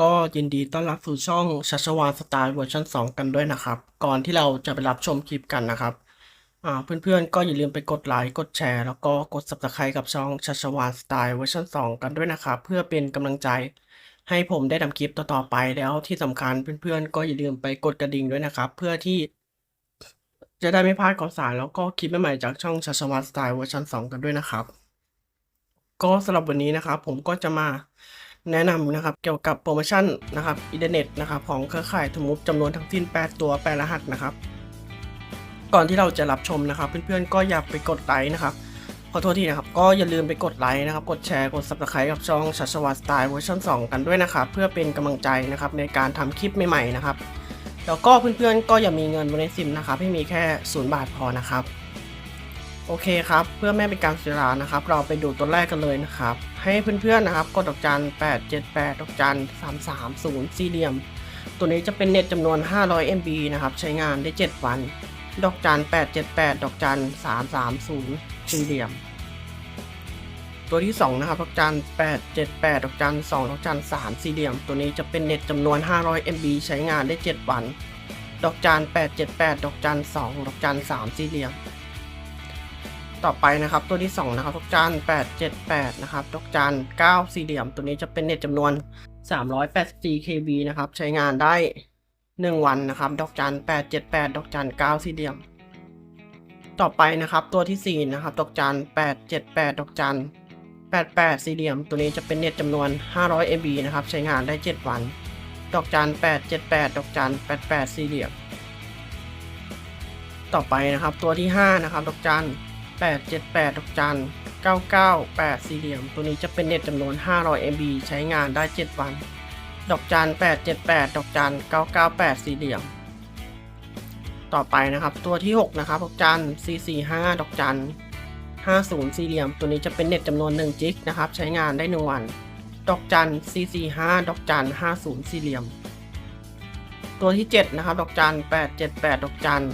ก็ยินดีต้อนรับสู่ช่องชัชวานสไตล์เวอร์ชัน2 กันด้วยนะครับ ก่อนที่เราจะไปรับชมคลิปกันนะครับเพื่อนๆก็อย่าลืมไปกดไลค์กดแชร์ แล้วก็กด Subscribe กับช่องชัชวานสไตล์เวอร์ชัน2 กันด้วยนะครับ เพื่อเป็นกำลังใจให้ผมได้ทำคลิปต่อๆไปแล้วที่สำคัญเพื่อนๆ ก็อย่าลืมไปกดกระดิ่งด้วยนะครับ เพื่อที่จะได้ไม่พลาดข่าวสารแล้วก็คลิปใหม่ๆจากช่องชัชวานสไตล์เวอร์ชัน2 กันด้วยนะครับ ก็สำหรับวันนี้นะครับผมก็จะมา แนะนำนะครับเกี่ยวกับโปรโมชั่นนะครับอินเทอร์เน็ตนะครับของเครือข่ายทมุบจำนวนทั้งสิ้น 8 ตัว8รหัสนะครับ ก่อนที่เราจะรับชมนะครับเพื่อนๆก็อย่าไปกดไลค์นะครับขอโทษทีนะครับก็อย่าลืมไปกดไลค์นะครับกดแชร์กด subscribe กับช่องชัชวาสไตล์เวอร์ชัน2กันด้วยนะครับเพื่อเป็นกำลังใจนะครับในการทำคลิปใหม่ๆนะครับแล้วก็เพื่อนๆก็อย่ามีเงินบนในซิมนะครับให้มีแค่ศูนย์บาทพอนะครับ โอเคครับ เพื่อไม่เป็นการเสียเวลานะครับ เราไปดูตัวแรกกันเลยนะครับ ให้เพื่อนๆนะครับ กดดอกจัน 878 ดอกจัน 330 สี่เหลี่ยม ตัวนี้จะเป็นเน็ตจำนวน 500 MB นะครับ ใช้งานได้ 7 วัน ดอกจัน 878 ดอกจัน 330 สี่เหลี่ยม ตัวที่ 2 นะครับ ดอกจัน 878 ดอกจัน 2 ดอกจัน 3 สี่เหลี่ยม ตัวนี้จะเป็นเน็ตจำนวน 500 MB ใช้งานได้ 7 วัน ดอกจัน 878 ดอกจัน 2 ดอกจัน 3 สี่เหลี่ยม ต่อไปนะครับตัวที่ 2 นะครับดอกจัน878 นะครับดอกจัน9สี่เหลี่ยม ตัวนี้จะเป็นเน็ตจำนวน 384 KB นะครับ ใช้งานได้ 1 วันนะครับ ดอกจัน878 ดอกจัน9สี่เหลี่ยม ต่อไปนะครับตัวทีสี่4 นะครับดอกจัน878 ดอกจัน88 สี่เหลี่ยม ตัวนี้จะเป็นเน็ตจำนวน 500 MB นะครับ ใช้งานได้ 7 วัน ดอกจัน878 ดอกจัน88 สี่เหลี่ยม ต่อไปนะครับตัวที่ 5 นะครับดอกจัน 878ดอกจัน998 สี่เหลี่ยม ตัวนี้จะเป็นเน็ตจำนวน 500 MB ใช้งานได้ 7 วัน ดอกจัน878 ดอกจัน998 สี่เหลี่ยม ต่อไปนะครับ ตัวที่ 6 นะครับ ดอกจัน445 ดอกจัน50 สี่เหลี่ยม ตัวนี้จะเป็นเน็ตจำนวน1จิกนะครับ ใช้งานได้ 1 วัน ดอกจัน445 ดอกจัน50 สี่เหลี่ยม ตัวที่ 7 นะครับ ดอกจัน878 ดอกจัน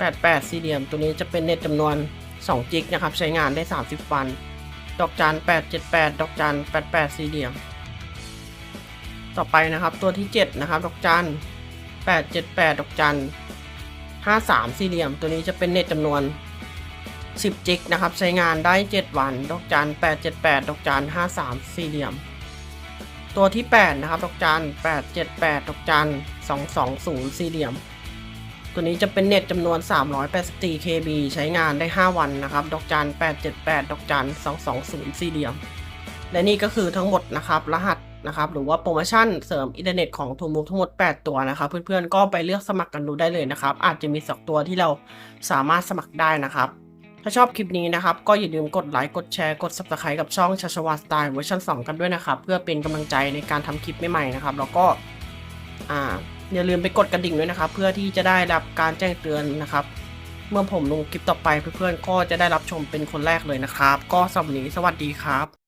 88 สี่เหลี่ยมตัวนี้จะเป็นเน็ตจำนวน 2 จิกนะครับ ใช้งานได้ 30 วัน ดอกจัน 878 ดอกจัน 88 สี่เหลี่ยม ต่อไปนะครับตัวที่ 7 นะครับ ดอกจัน 878 ดอกจัน 53 สี่เหลี่ยม ตัวนี้จะเป็นเน็ตจำนวน 10 จิกนะครับ ใช้งานได้ 7 วัน ดอกจัน 878 ดอกจัน 53 สี่เหลี่ยม ตัวที่ 8 นะครับ ดอกจัน 878 ดอกจัน 220 สี่เหลี่ยม ตัวนี้จะเป็นเน็ตจำนวน 384 KB ใช้งานได้ 5 วันนะครับ ดอกจัน 878 ดอกจัน 220 สี่เหลี่ยม และนี่ก็คือทั้งหมดนะครับ รหัสนะครับ หรือว่าโปรโมชั่นเสริมอินเทอร์เน็ตของทูมูทั้งหมด 8 ตัวนะครับ เพื่อนๆ ก็ไปเลือกสมัครกันดูได้เลยนะครับ อาจจะมีสักตัวที่เราสามารถสมัครได้นะครับ ถ้าชอบคลิปนี้นะครับ ก็อย่าลืมกดไลค์ กดแชร์ กด subscribe กับช่องชัชวาสไตล์เวอร์ชัน2 กันด้วยนะครับ เพื่อเป็นกำลังใจในการทำคลิปใหม่ๆนะครับ แล้วก็ อ่า อย่าลืมไปกดกระดิ่งด้วยนะครับ เพื่อที่จะได้รับการแจ้งเตือนนะครับ เมื่อผมลงคลิปต่อไปเพื่อนๆก็จะได้รับชมเป็นคนแรกเลยนะครับ ก็สำหรับวันนี้สวัสดีครับ